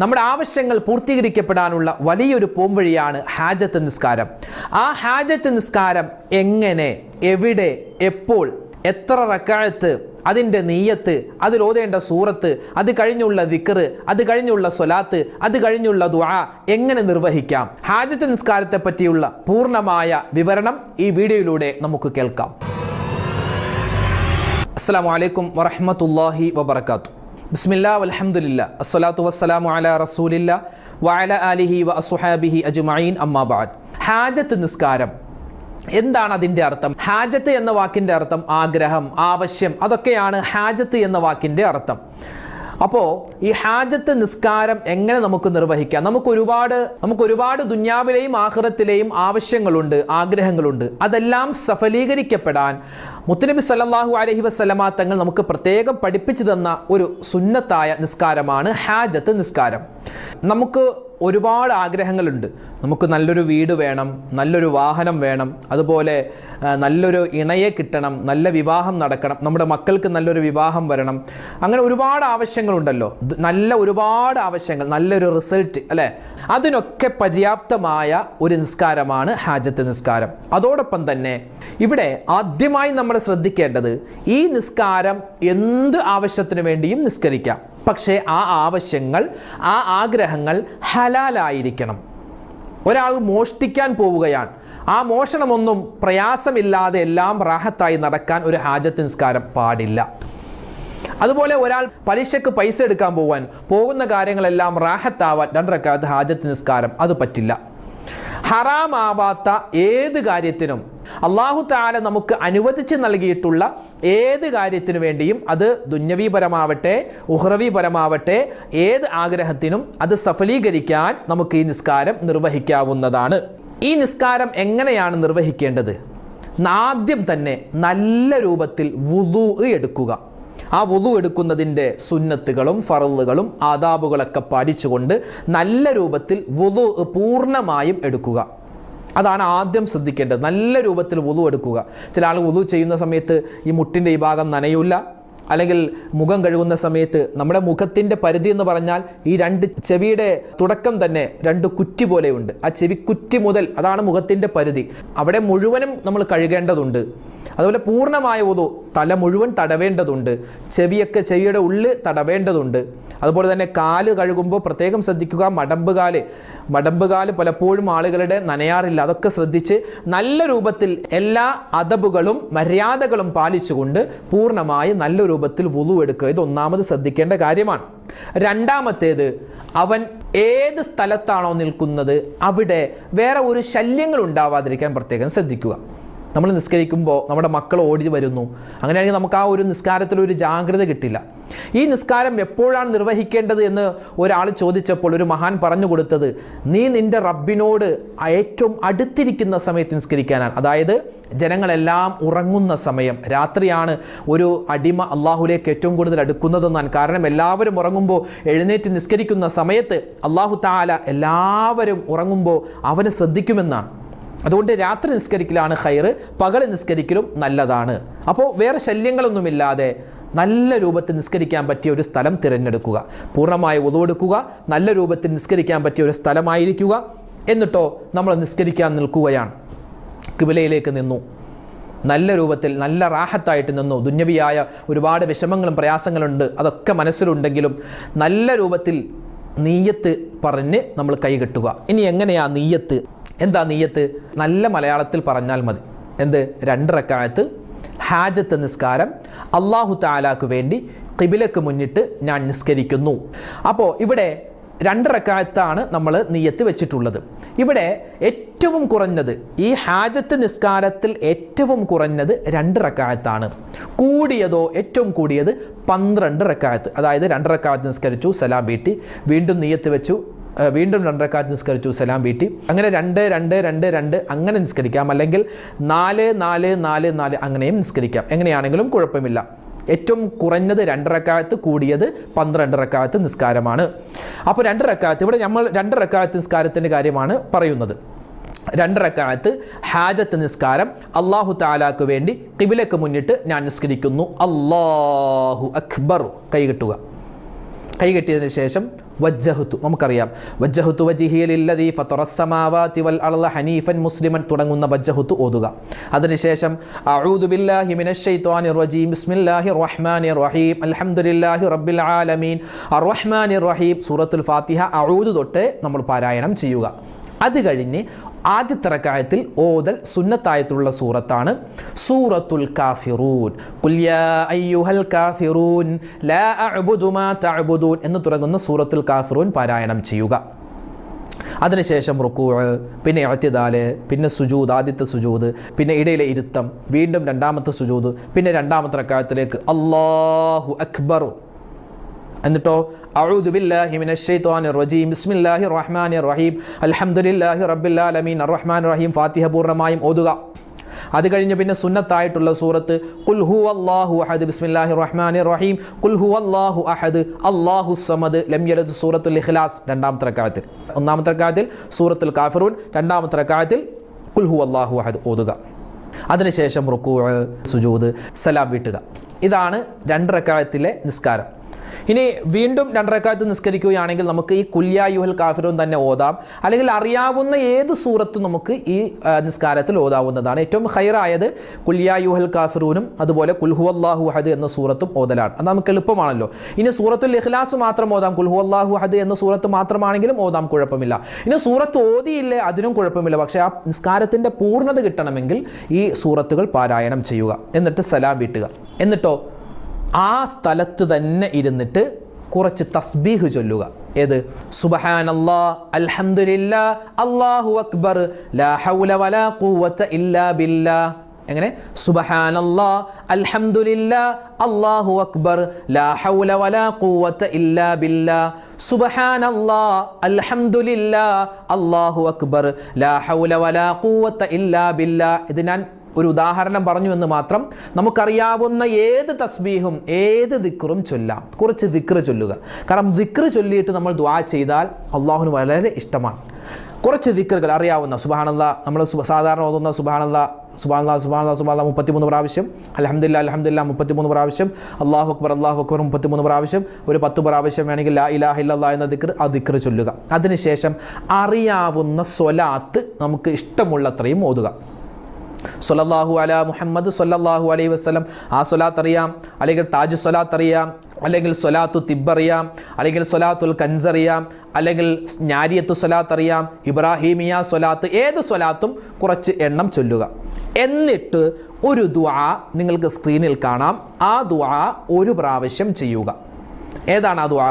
നമ്മുടെ ആവശ്യങ്ങൾ പൂർത്തീകരിക്കപ്പെടാനുള്ള വലിയൊരു പോംവഴിയാണ് ഹാജത്ത് നിസ്കാരം. ആ ഹാജത്ത് നിസ്കാരം എങ്ങനെ എവിടെ എപ്പോൾ എത്ര റക്കാഴത്ത് അതിന്റെ നീയത്ത് അതിൽ ഓതേണ്ട സൂറത്ത് അത് കഴിഞ്ഞുള്ള ദിക്കറ് അത് കഴിഞ്ഞുള്ള സ്വലാത്ത് അത് കഴിഞ്ഞുള്ള ദുആ എങ്ങനെ നിർവഹിക്കാം? ഹാജത്ത് നിസ്കാരത്തെ പറ്റിയുള്ള പൂർണമായ വിവരണം ഈ വീഡിയോയിലൂടെ നമുക്ക് കേൾക്കാം. അസ്സാം വലൈക്കും വറഹമത്തല്ലാഹി വബർക്കാത്തു ബിസ്മില്ലാ അലഹമുല്ല അസ്സലാത്തു വസ്സലാമു അലാ റസൂലില്ല വഅല അലിഹി വ അസുഹാബിഹി അജ്മഈൻ. അമ്മാബാദ് ഹാജത്ത് നിസ്കാരം. എന്താണ് അതിന്റെ അർത്ഥം? ഹാജത്ത് എന്ന വാക്കിന്റെ അർത്ഥം ആഗ്രഹം ആവശ്യം അതൊക്കെയാണ് ഹാജത്ത് എന്ന വാക്കിന്റെ അർത്ഥം. അപ്പോൾ ഈ ഹാജത്ത് നിസ്കാരം എങ്ങനെ നമുക്ക് നിർവഹിക്കാം? നമുക്ക് ഒരുപാട് നമുക്ക് ഒരുപാട് ദുന്യാവിലെയും ആഹ്റത്തിലെയും ആവശ്യങ്ങളുണ്ട് ആഗ്രഹങ്ങളുണ്ട്. അതെല്ലാം സഫലീകരിക്കപ്പെടാൻ മുത്തനബി സല്ലാഹു അലഹി വസല്ലമ തങ്ങൾ നമുക്ക് പ്രത്യേകം പഠിപ്പിച്ചു തന്ന ഒരു സുന്നത്തായ നിസ്കാരമാണ് ഹാജത്ത് നിസ്കാരം. നമുക്ക് ഒരുപാട് ആഗ്രഹങ്ങളുണ്ട്. നമുക്ക് നല്ലൊരു വീട് വേണം നല്ലൊരു വാഹനം വേണം അതുപോലെ നല്ലൊരു ഇണയെ കിട്ടണം നല്ല വിവാഹം നടക്കണം നമ്മുടെ മക്കൾക്ക് നല്ലൊരു വിവാഹം വരണം. അങ്ങനെ ഒരുപാട് ആവശ്യങ്ങളുണ്ടല്ലോ. നല്ല ഒരുപാട് ആവശ്യങ്ങൾ നല്ലൊരു റിസൾട്ട് അല്ലേ? അതിനൊക്കെ പര്യാപ്തമായ ഒരു നിസ്കാരമാണ് ഹാജത്ത് നിസ്കാരം. അതോടൊപ്പം തന്നെ ഇവിടെ ആദ്യമായി നമ്മൾ ശ്രദ്ധിക്കേണ്ടത് ഈ നിസ്കാരം എന്ത് ആവശ്യത്തിന് വേണ്ടിയും നിസ്കരിക്കാം. പക്ഷേ ആ ആവശ്യങ്ങൾ ആ ആഗ്രഹങ്ങൾ ഹലാലായിരിക്കണം. ഒരാൾ മോഷ്ടിക്കാൻ പോവുകയാണ്. ആ മോഷണമൊന്നും പ്രയാസമില്ലാതെ എല്ലാം റാഹത്തായി നടക്കാൻ ഒരു ഹാജത്ത് നിസ്കാരം പാടില്ല. അതുപോലെ ഒരാൾ പലിശക്ക് പൈസ എടുക്കാൻ പോവാൻ പോകുന്ന കാര്യങ്ങളെല്ലാം റാഹത്താവാൻ രണ്ടരക്കാലത്ത് ഹാജത്ത് നിസ്കാരം അത് പറ്റില്ല. ഹറാമാവാത്ത ഏത് കാര്യത്തിനും അള്ളാഹു താല നമുക്ക് അനുവദിച്ച് നൽകിയിട്ടുള്ള ഏത് കാര്യത്തിനു വേണ്ടിയും അത് ദുന്യവീപരമാവട്ടെ ഉഹ്റവീപരമാവട്ടെ ഏത് ആഗ്രഹത്തിനും അത് സഫലീകരിക്കാൻ നമുക്ക് ഈ നിസ്കാരം നിർവഹിക്കാവുന്നതാണ്. ഈ നിസ്കാരം എങ്ങനെയാണ് നിർവഹിക്കേണ്ടത്? ആദ്യം തന്നെ നല്ല രൂപത്തിൽ വുതു എടുക്കുക. ആ വുതു എടുക്കുന്നതിന്റെ സുന്നത്തുകളും ഫറലുകളും ആദാബുകളൊക്കെ പാലിച്ചുകൊണ്ട് നല്ല രൂപത്തിൽ വുതു പൂർണമായും എടുക്കുക. അതാണ് ആദ്യം ശ്രദ്ധിക്കേണ്ടത്. നല്ല രൂപത്തിൽ വുതു എടുക്കുക. ചില ആൾ വുതു ചെയ്യുന്ന സമയത്ത് ഈ മുട്ടിന്റെ ഈ ഭാഗം നനയില്ല അല്ലെങ്കിൽ മുഖം കഴുകുന്ന സമയത്ത് നമ്മുടെ മുഖത്തിന്റെ പരിധി എന്ന് പറഞ്ഞാൽ ഈ രണ്ട് ചെവിയുടെ തുടക്കം തന്നെ രണ്ട് കുറ്റി പോലെയുണ്ട്. ആ ചെവി കുറ്റി മുതൽ അതാണ് മുഖത്തിന്റെ പരിധി. അവിടെ മുഴുവനും നമ്മൾ കഴുകേണ്ടതുണ്ട്. അതുപോലെ പൂർണമായ ഉതു തല മുഴുവൻ തടവേണ്ടതുണ്ട്. ചെവിയൊക്കെ ചെവിയുടെ ഉള്ളിൽ തടവേണ്ടതുണ്ട്. അതുപോലെ തന്നെ കാൽ കഴുകുമ്പോൾ പ്രത്യേകം ശ്രദ്ധിക്കുക. മടമ്പ് മടമ്പുകാൽ മടമ്പുകാൽ പലപ്പോഴും ആളുകളുടെ നനയാറില്ല. അതൊക്കെ ശ്രദ്ധിച്ച് നല്ല രൂപത്തിൽ എല്ലാ അതബുകളും മര്യാദകളും പാലിച്ചുകൊണ്ട് പൂർണമായി നല്ല രൂപത്തിൽ വുളു എടുക്കുക. ഇത് ഒന്നാമത് ശ്രദ്ധിക്കേണ്ട കാര്യമാണ്. രണ്ടാമത്തേത് അവൻ ഏത് സ്ഥലത്താണോ നിൽക്കുന്നത് അവിടെ വേറെ ഒരു ശല്യങ്ങൾ ഉണ്ടാവാതിരിക്കാൻ പ്രത്യേകം ശ്രദ്ധിക്കുക. നമ്മൾ നിസ്കരിക്കുമ്പോൾ നമ്മുടെ മക്കൾ ഓടി വരുന്നു. അങ്ങനെയാണെങ്കിൽ നമുക്ക് ആ ഒരു നിസ്കാരത്തിൽ ഒരു ജാഗ്രത കിട്ടില്ല. ഈ നിസ്കാരം എപ്പോഴാണ് നിർവഹിക്കേണ്ടത് എന്ന് ഒരാൾ ചോദിച്ചപ്പോൾ ഒരു മഹാൻ പറഞ്ഞു കൊടുത്തത് നീ നിന്റെ റബ്ബിനോട് ഏറ്റവും അടുത്തിരിക്കുന്ന സമയത്ത് നിസ്കരിക്കാനാണ്. അതായത് ജനങ്ങളെല്ലാം ഉറങ്ങുന്ന സമയം. രാത്രിയാണ് ഒരു അടിമ അള്ളാഹുലേക്ക് ഏറ്റവും കൂടുതൽ അടുക്കുന്നതെന്നാണ്. കാരണം എല്ലാവരും ഉറങ്ങുമ്പോൾ എഴുന്നേറ്റ് നിസ്കരിക്കുന്ന സമയത്ത് അള്ളാഹു താല എല്ലാവരും ഉറങ്ങുമ്പോൾ അവനെ ശ്രദ്ധിക്കുമെന്നാണ്. അതുകൊണ്ട് രാത്രി നിസ്കരിക്കലാണ് ഹൈറ് പകൽ നിസ്കരിക്കലും നല്ലതാണ്. അപ്പോൾ വേറെ ശല്യങ്ങളൊന്നുമില്ലാതെ നല്ല രൂപത്തിൽ നിസ്കരിക്കാൻ പറ്റിയ ഒരു സ്ഥലം തിരഞ്ഞെടുക്കുക. പൂർണമായി ഒതുവെടുക്കുക നല്ല രൂപത്തിൽ നിസ്കരിക്കാൻ പറ്റിയ ഒരു സ്ഥലമായിരിക്കുക എന്നിട്ടോ നമ്മൾ നിസ്കരിക്കാൻ നിൽക്കുകയാണ്. കിബിലയിലേക്ക് നിന്നു. നല്ല രൂപത്തിൽ നല്ല റാഹത്തായിട്ട് നിന്നു. ദുന്യവിയായ ഒരുപാട് വിഷമങ്ങളും പ്രയാസങ്ങളുണ്ട്. അതൊക്കെ മനസ്സിലുണ്ടെങ്കിലും നല്ല രൂപത്തിൽ നീയത്ത് പറഞ്ഞ് നമ്മൾ കൈകെട്ടുക ഇനി എങ്ങനെയാ നീയത്ത്? എന്താ നീയത്ത്? നല്ല മലയാളത്തിൽ പറഞ്ഞാൽ മതി. എന്ത്? രണ്ട് റക്കായത്ത്. ഹാജത്ത് നിസ്കാരം. അള്ളാഹു താലാക്ക് വേണ്ടി കിബിലക്ക് മുന്നിട്ട് ഞാൻ നിസ്കരിക്കുന്നു. അപ്പോൾ ഇവിടെ രണ്ട് റക്കായത്താണ് നമ്മൾ നീയത്ത് വെച്ചിട്ടുള്ളത്. ഇവിടെ ഏറ്റവും കുറഞ്ഞത് ഈ ഹാജത്ത് നിസ്കാരത്തിൽ ഏറ്റവും കുറഞ്ഞത് രണ്ട് റക്കായത്താണ്. കൂടിയതോ ഏറ്റവും കൂടിയത് പന്ത്രണ്ട് റക്കായത്ത്. അതായത് രണ്ട് റക്കായത്ത് നിസ്കരിച്ചു സലാം വീട്ടി വീണ്ടും നീയത്ത് വെച്ചു. വീണ്ടും രണ്ടരക്കാറ്റ് നിസ്കരിച്ചു സലാം വീട്ടി. അങ്ങനെ രണ്ട് രണ്ട് രണ്ട് രണ്ട് അങ്ങനെ നിസ്കരിക്കാം. അല്ലെങ്കിൽ നാല് നാല് നാല് നാല് അങ്ങനെയും നിസ്കരിക്കാം. എങ്ങനെയാണെങ്കിലും കുഴപ്പമില്ല. ഏറ്റവും കുറഞ്ഞത് രണ്ടരക്കാലത്ത് കൂടിയത് പന്ത്രണ്ടരക്കാലത്ത് നിസ്കാരമാണ്. അപ്പോൾ രണ്ടരക്കാലത്ത് ഇവിടെ നമ്മൾ രണ്ടരക്കാലത്ത് നിസ്കാരത്തിന്റെ കാര്യമാണ് പറയുന്നത്. രണ്ടരക്കാലത്ത് ഹാജത്ത് നിസ്കാരം അള്ളാഹു താലാക്ക് വേണ്ടി കിബിലക്ക് മുന്നിട്ട് ഞാൻ നിസ്കരിക്കുന്നു. അള്ളാഹു അക്ബർ. കൈകെട്ടുക കൈ കെട്ടിയതിന് ശേഷം വജ്ജഹുത്തു നമുക്കറിയാം. വജ്ജഹുത്തു വജിഹിയലില്ലതി ഫത്തുറസ്സമാവാതി വൽ അള്ള ഹനീഫൻ മുസ്ലിമൻ തുടങ്ങുന്ന വജ്ജഹുത്തു ഓതുക. അതിനുശേഷം അഊദു ബില്ലാഹി മിനശ് ശൈത്വാനിർ റജീം ബിസ്മില്ലാഹിർ റഹ്മാനിർ റഹീം അൽഹംദുലില്ലാഹി റബ്ബിൽ ആലമീൻ അർ റഹ്മാനിർ റഹീം സൂറത്തുൽ ഫാത്തിഹ അഊദു തൊട്ട് നമ്മൾ പാരായണം ചെയ്യുക. അത് കഴിഞ്ഞ് ആദ്യത്തെ റക്കായത്തിൽ ഓതൽ സുന്നത്തായത്തിലുള്ള സൂറത്താണ്. സൂറത്തുൽ കാഫിറൂൻ. അയ്യുഹൽ കാഫിറൂൻ ലാ മാ എന്ന് തുടങ്ങുന്ന സൂറത്തുൽ കാഫിറൂൻ പാരായണം ചെയ്യുക. അതിനുശേഷം റുക്കൂ പിന്നെ അത്യതാൽ പിന്നെ സുജൂദ് ആദ്യത്തെ സുജൂദ് പിന്നെ ഇടയിലെ ഇരുത്തം വീണ്ടും രണ്ടാമത്തെ സുജൂദ് പിന്നെ രണ്ടാമത്തെ റക്കായത്തിലേക്ക് അള്ളാഹു അക്ബർ. എന്നിട്ടോ ബിസ്മില്ലാഹിർ റഹ്മാനിർ റഹീം അൽഹംദുലില്ലാഹി റബ്ബിൽ ആലമീൻ അർറഹ്മാനിർ റഹീം ഫാത്തിഹ പൂർണമായും ഓതുക. അത് കഴിഞ്ഞ് പിന്നെ സുന്നത്തായിട്ടുള്ള സൂറത്ത് കുൽഹു അള്ളാഹു അഹദ് ബിസ്മില്ലാഹി റഹ്മാനിർ റഹീം കുൽഹു അള്ളാഹു അഹദ് അള്ളാഹു സമദ് ലം യലദ് സൂറത്തുൽ ഇഖ്ലാസ് രണ്ടാമത്തെ റക്കായത്തിൽ ഒന്നാമത്തെ റക്കായത്തിൽ സൂറത്തുൽ കാഫിറൂൻ രണ്ടാമത്തെ റക്കായത്തിൽ കുൽഹു അള്ളാഹു അഹദ് ഓതുക. അതിനുശേഷം റുക്കൂ സുജൂദ് സലാം വീട്ടുക. ഇതാണ് രണ്ട് റക്കായത്തിലെ നിസ്കാരം. ഇനി വീണ്ടും രണ്ടരക്കാലത്ത് നിസ്കരിക്കുകയാണെങ്കിൽ നമുക്ക് ഈ കുല്യായുഹൽ കാഫിറും തന്നെ ഓതാം. അല്ലെങ്കിൽ അറിയാവുന്ന ഏത് സൂറത്തും നമുക്ക് ഈ നിസ്കാരത്തിൽ ഓതാവുന്നതാണ്. ഏറ്റവും ഹൈറായത് കുല്യായുഹൽ കാഫിറൂനും അതുപോലെ കുൽഹു അള്ളാഹു ഹദ് എന്ന സൂറത്തും ഓതലാണ്. അത് നമുക്ക് എളുപ്പമാണല്ലോ. ഇനി സൂറത്തുൽ ഇഖ്ലാസ് മാത്രം ഓതാം. കുൽഹു അള്ളാഹു ഹദ് എന്ന സൂറത്ത് മാത്രമാണെങ്കിലും ഓതാം കുഴപ്പമില്ല. ഇനി സൂറത്ത് ഓതിയില്ലേ അതിനും കുഴപ്പമില്ല. പക്ഷേ ആ നിസ്കാരത്തിന്റെ പൂർണത കിട്ടണമെങ്കിൽ ഈ സൂറത്തുകൾ പാരായണം ചെയ്യുക. എന്നിട്ട് സലാം വീട്ടുക. എന്നിട്ടോ? ആ സ്ഥലത്ത് തന്നെ ഇരുന്നിട്ട് കുറച്ച് തസ്ബീഹ് ചൊല്ലുക. ഏത്? സുബഹാനല്ലാ അൽഹംദുലില്ലാ അല്ലാഹു അക്ബർ ലാ ഹൗല വലാ ഖുവത ഇല്ലാ ബില്ലാ. എങ്ങനെ? സുബഹാനല്ലാ അൽഹംദുലില്ലാ അല്ലാഹു അക്ബർ ലാ ഹൗല വലാ ഖുവത ഇല്ലാ ബില്ലാ. സുബഹാനല്ലാ അൽഹംദുലില്ലാ അല്ലാഹു അക്ബർ ലാ ഹൗല വലാ ഖുവത ഇല്ലാ ബില്ലാ. ഇത് ഞാൻ ഒരു ഉദാഹരണം പറഞ്ഞു എന്ന് മാത്രം നമുക്കറിയാവുന്ന ഏത് തസ്ബീഹും ഏത് ദിക്റും ചൊല്ലാം. കുറച്ച് ദിക്റ് ചൊല്ലുക. കാരണം ദിക്റ് ചൊല്ലിയിട്ട് നമ്മൾ ദ്വാ ചെയ്താൽ അള്ളാഹുന് വളരെ ഇഷ്ടമാണ്. കുറച്ച് ദിക്റുകൾ അറിയാവുന്ന സുബാനന്ദ നമ്മൾ സാധാരണ ഓതുന്ന സുബാനന്ദ സുബാനന്ദ സുബാനന്ദ സുബാന മുപ്പത്തിമൂന്ന് പ്രാവശ്യം. അലഹമില്ല അലഹമില്ല മുപ്പത്തിമൂന്ന് പ്രാവശ്യം. അള്ളാഹു അക്ബർ അള്ളാഹു അക്ബർ മുപ്പത്തിമൂന്ന് പ്രാവശ്യം. ഒരു പത്ത് പ്രാവശ്യം വേണമെങ്കിൽ ലാ ഇലാഹ ഇല്ലല്ലാ എന്ന ദിക്ർ ആ ദിക്ർ ചൊല്ലുക. അതിനുശേഷം അറിയാവുന്ന സ്വലാത്ത് നമുക്ക് ഇഷ്ടമുള്ളത്രയും ഓതുക. സൊല്ലാഹു അല മുഹമ്മദ് സൊല്ലാഹു അലൈഹി വസ്ലം ആ സൊലാത്ത് അറിയാം അല്ലെങ്കിൽ താജ് സൊലാത്ത് അറിയാം അല്ലെങ്കിൽ സൊലാത്തു തിബ് അറിയാം അല്ലെങ്കിൽ സൊലാത്തുൽ കൻസ് അറിയാം അല്ലെങ്കിൽ ഞാരിയത്തു സൊലാത്ത് അറിയാം ഇബ്രാഹീമിയ സൊലാത്ത് ഏത് സൊലാത്തും കുറച്ച് എണ്ണം ചൊല്ലുക. എന്നിട്ട് ഒരു ദുആ നിങ്ങൾക്ക് സ്ക്രീനിൽ കാണാം. ആ ദുആ ഒരു പ്രാവശ്യം ചെയ്യുക. ഏതാണ് ആ ദുആ?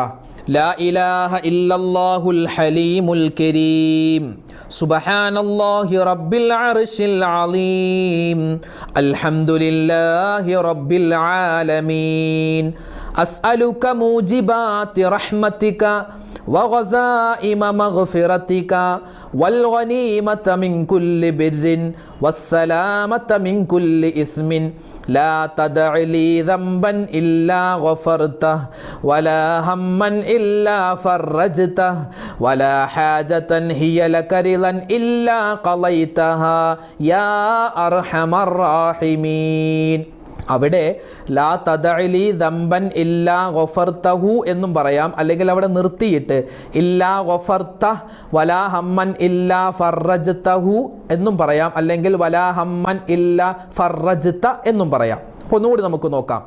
ലാ ഇലാഹ ഇല്ലല്ലാഹുൽ ഹലീമുൽ കരീം. സുബ്ഹാനല്ലാഹി റബ്ബിൽ അർശിൽ അലീം. അൽഹംദുലില്ലാഹി റബ്ബിൽ ആലമീൻ. أسألك موجبات رحمتك وغزائم مغفرتك والغنيمة من كل بر والسلامة من كل إثم. لا تدع لي ذنبا إلا غفرته ولا هما إلا فرجته ولا حاجة هي لك رضا إلا قضيتها. يا أرحم الراحمين. അവിടെ ലാ തദഅലി ദമ്പൻ ഇല്ലാ ഗൊഫർത്തഹു എന്നും പറയാം. അല്ലെങ്കിൽ അവിടെ നിർത്തിയിട്ട് ഇല്ലാ ഗൊഫർത്ത വലാ ഹമ്മൻ ഇല്ലാ ഫർറജ്തഹു എന്നും പറയാം. അല്ലെങ്കിൽ വലാ ഹമ്മൻ ഇല്ലാ ഫർറജ്ത എന്നും പറയാം. അപ്പോൾ ഒന്നുകൂടി നമുക്ക് നോക്കാം.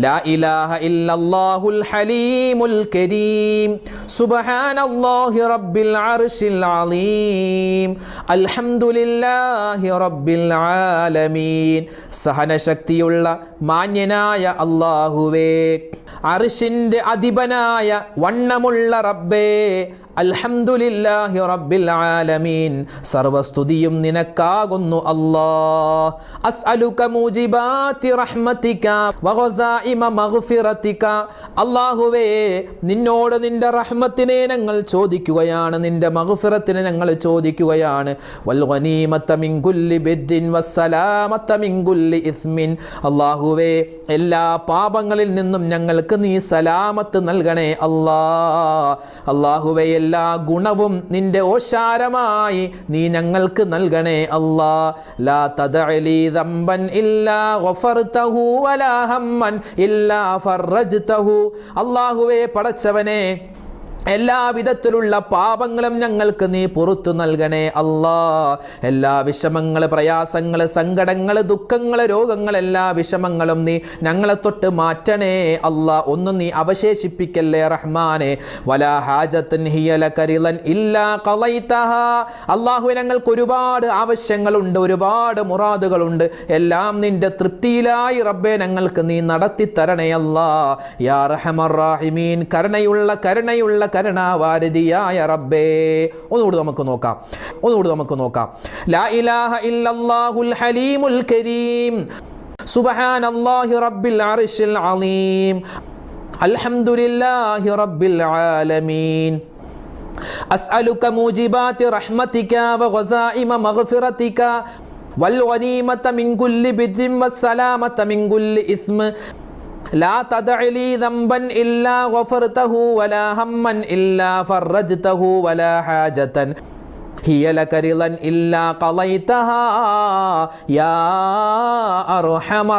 ലാ ഇലാഹ ഇല്ലല്ലാഹുൽ ഹലീമുൽ കരീം. സുബ്ഹാനല്ലാഹി റബ്ബിൽ അർശിൽ അലീം. അൽഹംദുലില്ലാഹി റബ്ബിൽ ആലമീൻ. സഹനശക്തിയുള്ള മാന്യനായ അല്ലാഹുവേ. അർശിന്റെ അധിപനായ വണ്ണമുള്ള റബ്ബേ. അൽഹംദുലില്ലാഹി റബ്ബിൽ ആലമീൻ. സർവസ്തുതിയും നിനക്കാകുന്നു അല്ലാ റഹ്മതിക മഗ്ഫിറതിക അല്ലാഹുവേ നിന്നോട് നിന്റെ റഹ്മത്തിനെ ഞങ്ങൾ ചോദിക്കുകയാണ്. നിന്റെ മഗ്ഫിറത്തിനെ ഞങ്ങൾ ചോദിക്കുകയാണ്. വൽ ഗനീമത മിൻ കുല്ലി ബിദ്ദിൻ മിൻ കുല്ലി ഇസ്മിൻ. അല്ലാഹുവേ എല്ലാ പാപങ്ങളിൽ നിന്നും ഞങ്ങൾക്ക് നീ സലാമത്ത് നൽകണേ അല്ലാ അല്ലാഹുവേ എല്ലാ ഗുണവും നിന്റെ ഓശാരമായി നീ ഞങ്ങൾക്ക് നൽകണേ അല്ലാ. ലാ തദഅലി ദംബൻ ഇല്ലാ ഗഫർതഹു വലാ ഹമ്മൻ ഇല്ലാ ഫർറജ്തഹു. അല്ലാഹുവേ പടച്ചവനെ എല്ലാ വിധത്തിലുള്ള പാപങ്ങളും ഞങ്ങൾക്ക് നീ പുറത്തു നൽകണേ അല്ലാ. എല്ലാ വിഷമങ്ങൾ പ്രയാസങ്ങൾ സങ്കടങ്ങൾ ദുഃഖങ്ങൾ രോഗങ്ങൾ എല്ലാ വിഷമങ്ങളും നീ ഞങ്ങളെ തൊട്ട് മാറ്റണേ അല്ലാ. ഒന്നും നീ അവശേഷിപ്പിക്കല്ലേ റഹ്മാനെ. വലാ ഹാജത്തൻ ഹിയല കരിലൻ ഇല്ലാ കളൈതഹ. അള്ളാഹു ഞങ്ങൾക്ക് ഒരുപാട് ആവശ്യങ്ങളുണ്ട് ഒരുപാട് മുറാദുകളുണ്ട്. എല്ലാം നിന്റെ തൃപ്തിയിലായി റബ്ബെ ഞങ്ങൾക്ക് നീ നടത്തി തരണേ അല്ലാ. യാ റഹമർ കരുണയുള്ള കരുണയുള്ള കരുണാവാരതിയായ റബ്ബേ ഒന്നുകൂടി നമുക്ക് നോക്കാം ഒന്നുകൂടി നമുക്ക് നോക്കാം ലാ ഇലാഹ ഇല്ലല്ലാഹുൽ ഹലീമുൽ കരീം സുബ്ഹാനല്ലാഹി റബ്ബിൽ അർശിൽ അലീം അൽഹംദുലില്ലാഹി റബ്ബിൽ ആലമീൻ أسألك موجبات رحمتك وغزائم مغفرتك والغنيمة من كل بر والسلامة من كل إثم لا تدع لي ذنبا إلا غفرته ولا هما إلا فرجته ولا حاجة هي لك رضا إلا قضيتها يا أرحم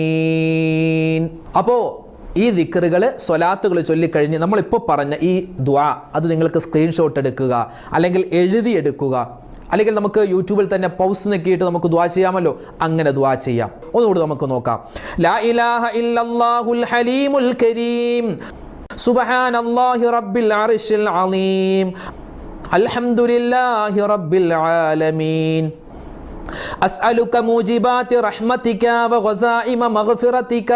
الراحمين അപ്പോൾ ഈ ദിക്കറുകൾ സ്വലാത്തുകൾ ചൊല്ലിക്കഴിഞ്ഞ് നമ്മളിപ്പോൾ പറഞ്ഞ ഈ ദ്വാ അത് നിങ്ങൾക്ക് സ്ക്രീൻഷോട്ട് എടുക്കുക അല്ലെങ്കിൽ എഴുതിയെടുക്കുക അല്ലെങ്കിൽ നമുക്ക് യൂട്യൂബിൽ തന്നെ പൗസ് നെക്കിയിട്ട് നമുക്ക് ദ്വാ ചെയ്യാമല്ലോ അങ്ങനെ ദ്വാ ചെയ്യാം ഒന്നുകൂടി നമുക്ക് നോക്കാം ലാ ഇലാഹ ഇല്ലല്ലാഹുൽ ഹലീമുൽ കരീം സുബ്ഹാനല്ലാഹി റബ്ബിൽ അർശിൽ അലീം അൽഹംദുലില്ലാഹി റബ്ബിൽ ആലമീൻ أسألك موجبات رحمتك وغزائم مغفرتك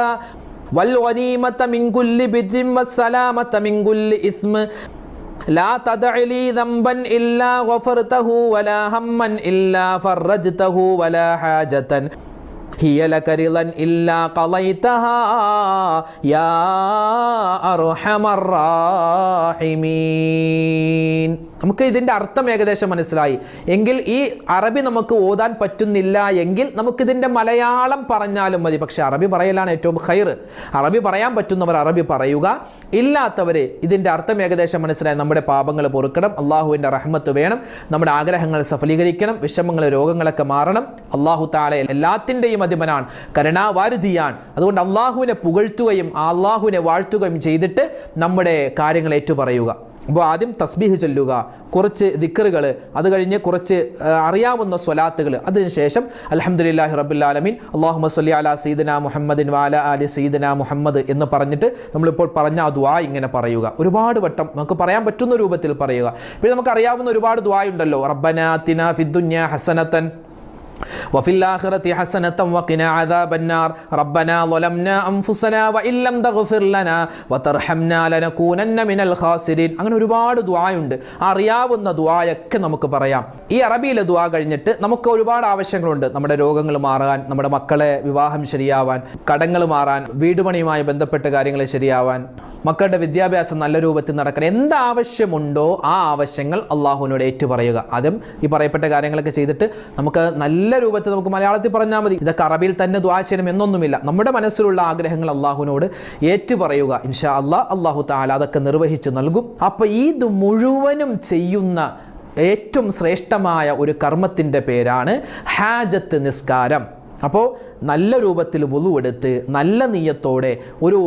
والغنيمة من كل بر والسلامة من كل إثم لا تدع لي ذنبا إلا غفرته ولا هما إلا فرجته ولا حاجة. هي لك رضا إلا قضيتها يا أرحم الراحمين. നമുക്ക് ഇതിന്റെ അർത്ഥം ഏകദേശം മനസ്സിലായി. എങ്കിൽ ഈ അറബി നമുക്ക് ഓതാൻ പറ്റുന്നില്ല എങ്കിൽ നമുക്കിതിന്റെ മലയാളം പറഞ്ഞാലും മതി. പക്ഷേ അറബി പറയലാണ് ഏറ്റവും ഹൈർ അറബി പറയാൻ പറ്റുന്നവർ അറബി പറയുക. ഇല്ലാത്തവർ ഇതിന്റെ അർത്ഥം ഏകദേശം മനസ്സിലായി. നമ്മുടെ പാപങ്ങൾ പൊറുക്കണം. അള്ളാഹുവിന്റെ റഹ്മത്ത് വേണം. നമ്മുടെ ആഗ്രഹങ്ങൾ സഫലീകരിക്കണം. വിഷമങ്ങൾ രോഗങ്ങളൊക്കെ മാറണം. അള്ളാഹു താല എല്ലാത്തിന്റെയും അധിപനാണ്. കരുണാവാരുതിയാണ് അതുകൊണ്ട് അള്ളാഹുവിനെ പുകഴ്ത്തുകയും അള്ളാഹുവിനെ വാഴ്ത്തുകയും ചെയ്തിട്ട് നമ്മുടെ കാര്യങ്ങൾ ഏറ്റുപറയുക. അപ്പോൾ ആദ്യം തസ്ബീഹ് ചൊല്ലുക കുറച്ച് ദിക്കറുകൾ അത് കഴിഞ്ഞ് കുറച്ച് അറിയാവുന്ന സ്വലാത്തുകൾ. അതിനുശേഷം അലഹമുല്ലാഹി റബുല്ലാലമീൻ അള്ളാഹു മസ്ലി അല സീദന മുഹമ്മദിൻ വാല അലി സീദന മുഹമ്മദ് എന്ന് പറഞ്ഞിട്ട് നമ്മളിപ്പോൾ പറഞ്ഞ ആ ദുആ ഇങ്ങനെ പറയുക. ഒരുപാട് വട്ടം നമുക്ക് പറയാൻ പറ്റുന്ന രൂപത്തിൽ പറയുക. പിന്നെ നമുക്ക് അറിയാവുന്ന ഒരുപാട് ദ്വായുണ്ടല്ലോ തിന ഫിദ്ദുന്യ ഹസനത്തൻ വഫില്ലാഹിറത്തി ഹസനത്തം വഖിന അദാബന്നാർ. റബ്ബന ളലംന അൻഫുസന വഇൻ ലം തഗ്ഫിർ ലന ലനകൂനന്ന മിനൽ ഖാസിരീൻ. അങ്ങനെ ഒരുപാട് ദുആയുണ്ട്. അറിയാവുന്ന ദുആയൊക്കെ നമുക്ക് പറയാം. ഈ അറബിയിലെ ദുആ കഴിഞ്ഞിട്ട് നമുക്ക് ഒരുപാട് ആവശ്യങ്ങളുണ്ട്. നമ്മുടെ രോഗങ്ങൾ മാറാൻ നമ്മുടെ മക്കളെ വിവാഹം ശരിയാവാൻ കടങ്ങൾ മാറാൻ വീടുപണിയുമായി ബന്ധപ്പെട്ട കാര്യങ്ങൾ ശരിയാവാൻ. മക്കളുടെ വിദ്യാഭ്യാസം നല്ല രൂപത്തിൽ നടക്കാൻ എന്ത് ആവശ്യമുണ്ടോ ആ ആവശ്യങ്ങൾ അള്ളാഹുവിനോട് ഏറ്റുപറയുക. ആദ്യം ഈ പറയപ്പെട്ട കാര്യങ്ങളൊക്കെ ചെയ്തിട്ട് നമുക്ക് നല്ല രൂപത്തിൽ നമുക്ക് മലയാളത്തിൽ പറഞ്ഞാൽ മതി. ഇതൊക്കെ അറബിയിൽ തന്നെ ദ്വാ ചെയ്യണം എന്നൊന്നുമില്ല. നമ്മുടെ മനസ്സിലുള്ള ആഗ്രഹങ്ങൾ അള്ളാഹുവിനോട് ഏറ്റുപറയുക. ഇൻഷാ അള്ളാഹ് അള്ളാഹു താല അതൊക്കെ നിർവഹിച്ച് നൽകും. അപ്പോൾ ഇത് മുഴുവനും ചെയ്യുന്ന ഏറ്റവും ശ്രേഷ്ഠമായ ഒരു കർമ്മത്തിന്റെ പേരാണ് ഹാജത്ത് നിസ്കാരം. അപ്പോൾ നല്ല രൂപത്തിൽ വുളുവെടുത്ത് നല്ല നീയത്തോടെ ഒരു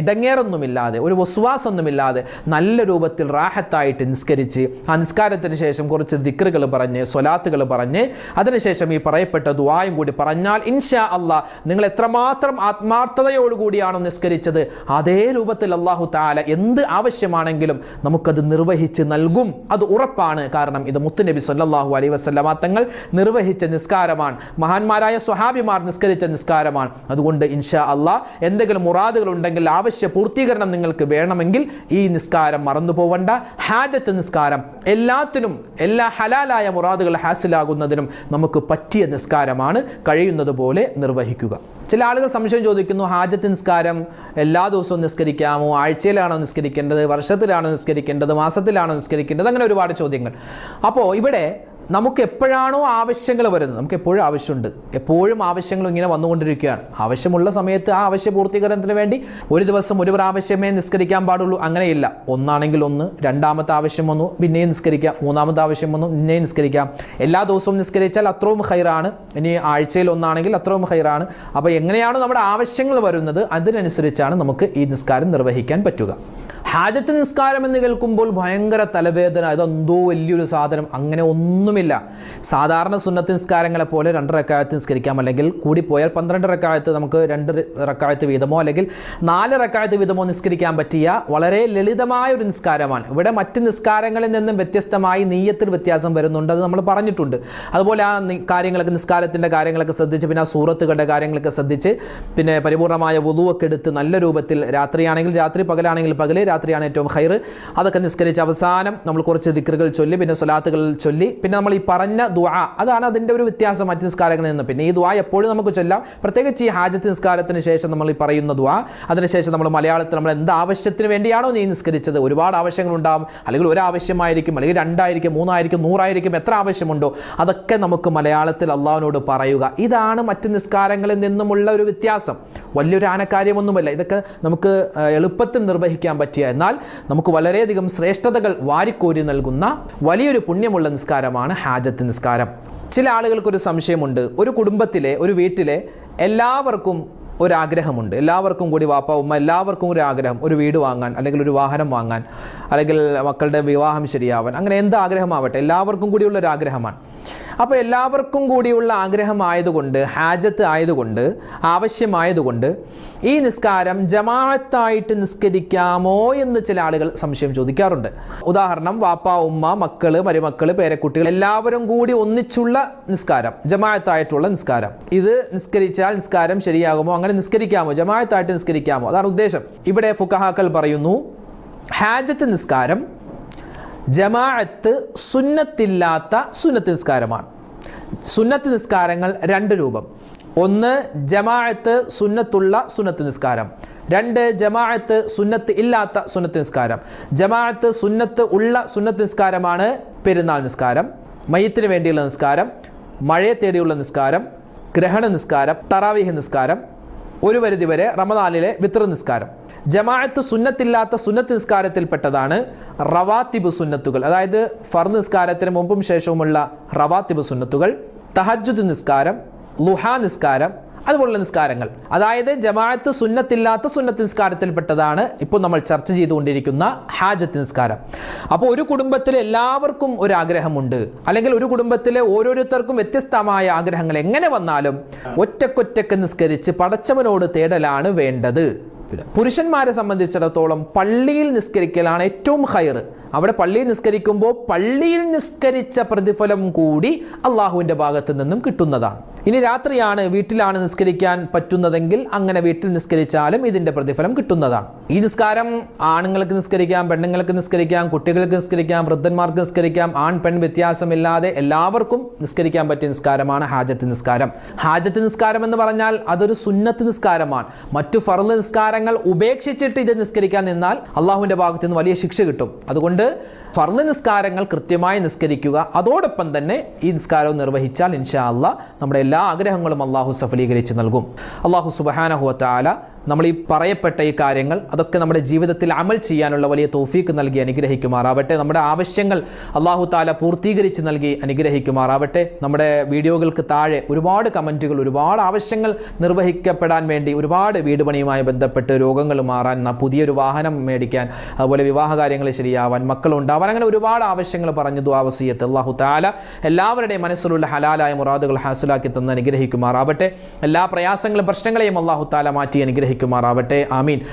ഇടങ്ങേറൊന്നുമില്ലാതെ ഒരു വസ്വാസൊന്നുമില്ലാതെ നല്ല രൂപത്തിൽ റാഹത്തായിട്ട് നിസ്കരിച്ച് ആ നിസ്കാരത്തിന് ശേഷം കുറച്ച് ദിക്റുകൾ പറഞ്ഞ് സ്വലാത്തുകൾ പറഞ്ഞ് അതിനുശേഷം ഈ പറയപ്പെട്ട ദുവായും കൂടി പറഞ്ഞാൽ ഇൻഷാ അള്ളാ നിങ്ങൾ എത്രമാത്രം ആത്മാർത്ഥതയോടുകൂടിയാണോ നിസ്കരിച്ചത് അതേ രൂപത്തിൽ അള്ളാഹു താല എന്ത് ആവശ്യമാണെങ്കിലും നമുക്കത് നിർവഹിച്ച് നൽകും. അത് ഉറപ്പാണ്. കാരണം ഇത് മുത്തുനബി സല്ലാഹു അലൈഹി വസല്ലമ തങ്ങൾ നിർവഹിച്ച നിസ്കാരമാണ്. മഹാന്മാരായ സ്വഹാബിമാർ നിസ്കരിച്ച നിസ്കാരമാണ്. അതുകൊണ്ട് ഇൻഷാ അള്ളാഹ് എന്തെങ്കിലും മുറാദുകൾ ഉണ്ടെങ്കിൽ ആവശ്യ പൂർത്തീകരണം നിങ്ങൾക്ക് വേണമെങ്കിൽ ഈ നിസ്കാരം മറന്നു പോവണ്ട. ഹാജത്ത് നിസ്കാരം എല്ലാത്തിനും എല്ലാ ഹലാലായ മുറാദുകൾ ഹാസിലാകുന്നതിനും നമുക്ക് പറ്റിയ നിസ്കാരമാണ്. കഴിയുന്നത് പോലെ നിർവഹിക്കുക. ചില ആളുകൾ സംശയം ചോദിക്കുന്നു ഹാജത്ത് നിസ്കാരം എല്ലാ ദിവസവും നിസ്കരിക്കാമോ? ആഴ്ചയിലാണോ നിസ്കരിക്കേണ്ടത്? വർഷത്തിലാണോ നിസ്കരിക്കേണ്ടത്? മാസത്തിലാണോ നിസ്കരിക്കേണ്ടത്? അങ്ങനെ ഒരുപാട് ചോദ്യങ്ങൾ. അപ്പോൾ ഇവിടെ നമുക്ക് എപ്പോഴാണോ ആവശ്യങ്ങൾ വരുന്നത്? നമുക്ക് എപ്പോഴും ആവശ്യമുണ്ട്. എപ്പോഴും ആവശ്യങ്ങൾ ഇങ്ങനെ വന്നുകൊണ്ടിരിക്കുകയാണ്. ആവശ്യമുള്ള സമയത്ത് ആ ആവശ്യ പൂർത്തീകരണത്തിന് വേണ്ടി ഒരു ദിവസം ഒരു പ്രാവശ്യമേ നിസ്കരിക്കാൻ പാടുള്ളൂ. അങ്ങനെയില്ല. ഒന്നാണെങ്കിൽ ഒന്ന് രണ്ടാമത്തെ ആവശ്യം വന്നു പിന്നെയും നിസ്കരിക്കാം. മൂന്നാമത്തെ ആവശ്യം വന്നു പിന്നെയും നിസ്കരിക്കാം. എല്ലാ ദിവസവും നിസ്കരിച്ചാൽ അത്രയും ഹൈറാണ് ഇനി ആഴ്ചയിൽ ഒന്നാണെങ്കിൽ അത്രയും ഹൈറാണ് അപ്പോൾ എങ്ങനെയാണ് നമ്മുടെ ആവശ്യങ്ങൾ വരുന്നത്? അതിനനുസരിച്ചാണ് നമുക്ക് ഈ നിസ്കാരം നിർവഹിക്കാൻ പറ്റുക. ഹാജത്ത് നിസ്കാരം എന്ന് കേൾക്കുമ്പോൾ ഭയങ്കര തലവേദന. ഇതെന്തോ വലിയൊരു സാധനം. അങ്ങനെ ഒന്നുമില്ല. സാധാരണ സുന്നത്ത് നിസ്കാരങ്ങളെ പോലെ രണ്ട് റക്കായത്ത് നിസ്കരിക്കാം. അല്ലെങ്കിൽ കൂടിപ്പോയാൽ പന്ത്രണ്ട് റക്കായത്ത് നമുക്ക് രണ്ട് റക്കായത്ത് വീതമോ അല്ലെങ്കിൽ നാല് റക്കായത്ത് വീതമോ നിസ്കരിക്കാൻ പറ്റിയ വളരെ ലളിതമായ ഒരു നിസ്കാരമാണ്. ഇവിടെ മറ്റ് നിസ്കാരങ്ങളിൽ നിന്നും വ്യത്യസ്തമായി നീയത്തിൽ വ്യത്യാസം വരുന്നുണ്ട് അത് നമ്മൾ പറഞ്ഞിട്ടുണ്ട്. അതുപോലെ ആ കാര്യങ്ങളൊക്കെ നിസ്കാരത്തിന്റെ കാര്യങ്ങളൊക്കെ ശ്രദ്ധിച്ച് പിന്നെ ആ സൂറത്തുകളുടെ കാര്യങ്ങളൊക്കെ ശ്രദ്ധിച്ച് പിന്നെ പരിപൂർണമായ വുതുവൊക്കെ എടുത്ത് നല്ല രൂപത്തിൽ രാത്രിയാണെങ്കിൽ രാത്രി പകലാണെങ്കിൽ പകൽ രാത്രിയാണ് ഏറ്റവും ഹൈർ അതൊക്കെ നിസ്കരിച്ച് അവസാനം നമ്മൾ കുറച്ച് ദിക്റുകൾ ചൊല്ലി പിന്നെ സ്വലാത്തുകൾ ചൊല്ലി പിന്നെ നമ്മൾ ഈ പറഞ്ഞ ദുആ അതാണ് അതിന്റെ ഒരു വ്യത്യാസം മറ്റ് നിസ്കാരങ്ങളിൽ നിന്ന്. പിന്നെ ഈ ദുആ എപ്പോഴും നമുക്ക് ചൊല്ലാം. പ്രത്യേകിച്ച് ഈ ഹാജത്ത് നിസ്കാരത്തിന് ശേഷം നമ്മൾ ഈ പറയുന്ന ദുആ അതിനുശേഷം നമ്മൾ മലയാളത്തിൽ നമ്മൾ എന്ത് ആവശ്യത്തിന് വേണ്ടിയാണോ നീ നിസ്കരിച്ചത്? ഒരുപാട് ആവശ്യങ്ങളുണ്ടാകും അല്ലെങ്കിൽ ഒരു ആവശ്യമായിരിക്കും അല്ലെങ്കിൽ രണ്ടായിരിക്കും മൂന്നായിരിക്കും നൂറായിരിക്കും എത്ര ആവശ്യമുണ്ടോ? അതൊക്കെ നമുക്ക് മലയാളത്തിൽ അള്ളാഹുവിനോട് പറയുക. ഇതാണ് മറ്റ് നിസ്കാരങ്ങളിൽ നിന്നുമുള്ള ഒരു വ്യത്യാസം. വലിയൊരു ആനക്കാര്യമൊന്നുമല്ല. ഇതൊക്കെ നമുക്ക് എളുപ്പത്തിൽ നിർവഹിക്കാൻ പറ്റിയ എന്നാൽ നമുക്ക് വളരെയധികം ശ്രേഷ്ഠതകൾ വാരിക്കോരി നൽകുന്ന വലിയൊരു പുണ്യമുള്ള നിസ്കാരമാണ് ഹാജത്ത് നിസ്കാരം. ചില ആളുകൾക്കൊരു സംശയമുണ്ട്. ഒരു കുടുംബത്തിലെ ഒരു വീട്ടിലെ എല്ലാവർക്കും ഒരാഗ്രഹമുണ്ട്. എല്ലാവർക്കും കൂടി വാപ്പ ഉമ്മ എല്ലാവർക്കും ഒരു ആഗ്രഹം. ഒരു വീട് വാങ്ങാൻ അല്ലെങ്കിൽ ഒരു വാഹനം വാങ്ങാൻ അല്ലെങ്കിൽ മക്കളുടെ വിവാഹം ശരിയാവാൻ. അങ്ങനെ എന്ത് ആഗ്രഹമാവട്ടെ? എല്ലാവർക്കും കൂടിയുള്ള ഒരു ആഗ്രഹമാണ്. അപ്പോൾ എല്ലാവർക്കും കൂടിയുള്ള ആഗ്രഹമായതുകൊണ്ട് ഹാജത്ത് ആയതുകൊണ്ട് ആവശ്യമായതുകൊണ്ട് ഈ നിസ്കാരം ജമാഅത്തായിട്ട് നിസ്കരിക്കാമോ എന്ന് ചില ആളുകൾ സംശയം ചോദിക്കാറുണ്ട്. ഉദാഹരണം വാപ്പ ഉമ്മ മക്കൾ മരുമക്കൾ പേരക്കുട്ടികൾ എല്ലാവരും കൂടി ഒന്നിച്ചുള്ള നിസ്കാരം ജമാഅത്തായിട്ടുള്ള നിസ്കാരം. ഇത് നിസ്കരിച്ചാൽ നിസ്കാരം ശരിയാകുമോ? അങ്ങനെ നിസ്കരിക്കാമോ? ജമായത്തായിട്ട് നിസ്കരിക്കാമോ? അതാണ് ഉദ്ദേശം. ഇവിടെ ഫുക്കഹാക്കൾ പറയുന്നു ഹാജത്ത് നിസ്കാരം ജമാഅത്ത് സുന്നത്തില്ലാത്ത സുന്നത്ത് നിസ്കാരമാണ്. സുന്നത്ത് നിസ്കാരങ്ങൾ രണ്ട് രൂപം. ഒന്ന് ജമാഅത്ത് സുന്നത്തുള്ള സുന്നത്ത് നിസ്കാരം. രണ്ട് ജമാഅത്ത് സുന്നത്ത് ഇല്ലാത്ത സുന്നത്ത് നിസ്കാരം. ജമാഅത്ത് സുന്നത്ത് ഉള്ള സുന്നത്ത് നിസ്കാരമാണ് പെരുന്നാൾ നിസ്കാരം മയത്തിന് വേണ്ടിയുള്ള നിസ്കാരം മഴയെ തേടിയുള്ള നിസ്കാരം ഗ്രഹണ നിസ്കാരം തറാവിഹ് നിസ്കാരം ഒരു പരിധിവരെ റമദാനിലെ വിത്ര നിസ്കാരം. ജമാഅത്ത് സുന്നത്തില്ലാത്ത സുന്നത്ത് നിസ്കാരത്തിൽപ്പെട്ടതാണ് റവാത്തിബ് സുന്നത്തുകൾ. അതായത് ഫർ നിസ്കാരത്തിന് മുമ്പും ശേഷവുമുള്ള റവാത്തിബ് സുന്നത്തുകൾ തഹജുദ് നിസ്കാരം ലുഹ നിസ്കാരം അതുപോലുള്ള നിസ്കാരങ്ങൾ. അതായത് ജമാഅത്ത് സുന്നത്തില്ലാത്ത സുന്നത്ത് നിസ്കാരത്തിൽപ്പെട്ടതാണ് ഇപ്പോൾ നമ്മൾ ചർച്ച ചെയ്തുകൊണ്ടിരിക്കുന്ന ഹാജത്ത് നിസ്കാരം. അപ്പോൾ ഒരു കുടുംബത്തിലെ എല്ലാവർക്കും ഒരു ആഗ്രഹമുണ്ട്. അല്ലെങ്കിൽ ഒരു കുടുംബത്തിലെ ഓരോരുത്തർക്കും വ്യത്യസ്തമായ ആഗ്രഹങ്ങൾ എങ്ങനെ വന്നാലും ഒറ്റക്കൊറ്റക്ക് നിസ്കരിച്ച് പടച്ചവനോട് തേടലാണ് വേണ്ടത്. പുരുഷന്മാരെ സംബന്ധിച്ചിടത്തോളം പള്ളിയിൽ നിസ്കരിക്കലാണ് ഏറ്റവും ഹയർ അവിടെ പള്ളിയിൽ നിസ്കരിക്കുമ്പോൾ പള്ളിയിൽ നിസ്കരിച്ച പ്രതിഫലം കൂടി അള്ളാഹുവിന്റെ ഭാഗത്ത് നിന്നും കിട്ടുന്നതാണ്. ഇനി രാത്രിയാണ് വീട്ടിലാണ് നിസ്കരിക്കാൻ പറ്റുന്നതെങ്കിൽ അങ്ങനെ വീട്ടിൽ നിസ്കരിച്ചാലും ഇതിന്റെ പ്രതിഫലം കിട്ടുന്നതാണ്. ഈ നിസ്കാരം ആണുങ്ങൾക്ക് നിസ്കരിക്കാം പെണ്ണുങ്ങൾക്ക് നിസ്കരിക്കാം കുട്ടികൾക്ക് നിസ്കരിക്കാം വൃദ്ധന്മാർക്ക് നിസ്കരിക്കാം ആൺ പെൺ വ്യത്യാസമില്ലാതെ എല്ലാവർക്കും നിസ്കരിക്കാൻ പറ്റിയ നിസ്കാരമാണ് ഹാജത്ത് നിസ്കാരം. ഹാജത്ത് നിസ്കാരം എന്ന് പറഞ്ഞാൽ അതൊരു സുന്നത്ത് നിസ്കാരമാണ്. മറ്റു ഫർൾ നിസ്കാരങ്ങൾ ഉപേക്ഷിച്ചിട്ട് ഇത് നിസ്കരിക്കാൻ നിന്നാൽ അള്ളാഹുവിന്റെ ഭാഗത്ത് നിന്ന് വലിയ ശിക്ഷ കിട്ടും. അതുകൊണ്ട് ഫർൾ നിസ്കാരങ്ങൾ കൃത്യമായി നിസ്കരിക്കുക. അതോടൊപ്പം തന്നെ ഈ നിസ്കാരവും നിർവഹിച്ചാൽ ഇൻഷാ അള്ളാഹ് നമ്മുടെ എല്ലാ ആഗ്രഹങ്ങളും അള്ളാഹു സഫലീകരിച്ച് നൽകും. അള്ളാഹു സുബഹാനഹുവത്താല നമ്മൾ ഈ പറയപ്പെട്ട ഈ കാര്യങ്ങൾ അതൊക്കെ നമ്മുടെ ജീവിതത്തിൽ അമൽ ചെയ്യാനുള്ള വലിയ തോഫീക്ക് നൽകി അനുഗ്രഹിക്കുമാറാവട്ടെ. നമ്മുടെ ആവശ്യങ്ങൾ അള്ളാഹു താല പൂർത്തീകരിച്ച് നൽകി അനുഗ്രഹിക്കുമാറാവട്ടെ. നമ്മുടെ വീഡിയോകൾക്ക് താഴെ ഒരുപാട് കമന്റുകൾ ഒരുപാട് ആവശ്യങ്ങൾ നിർവഹിക്കപ്പെടാൻ വേണ്ടി ഒരുപാട് വീട് പണിയുമായി ബന്ധപ്പെട്ട് രോഗങ്ങൾ മാറാൻ പുതിയൊരു വാഹനം മേടിക്കാൻ അതുപോലെ വിവാഹ കാര്യങ്ങൾ ശരിയാവാൻ മക്കളുണ്ടാവാൻ അങ്ങനെ ഒരുപാട് ആവശ്യങ്ങൾ പറഞ്ഞു ദ്വാവസീയത്ത് അള്ളാഹു താല എല്ലാവരുടെയും മനസ്സിലുള്ള ഹലാലായ മുറാദുകൾ ഹാസിലാക്കി തന്ന് അനുഗ്രഹിക്കുമാറാവട്ടെ. എല്ലാ പ്രയാസങ്ങളും പ്രശ്നങ്ങളെയും അള്ളാഹു താല മാറ്റി അനുഗ്രഹിക്കുമാറാവട്ടെ. ആമീൻ.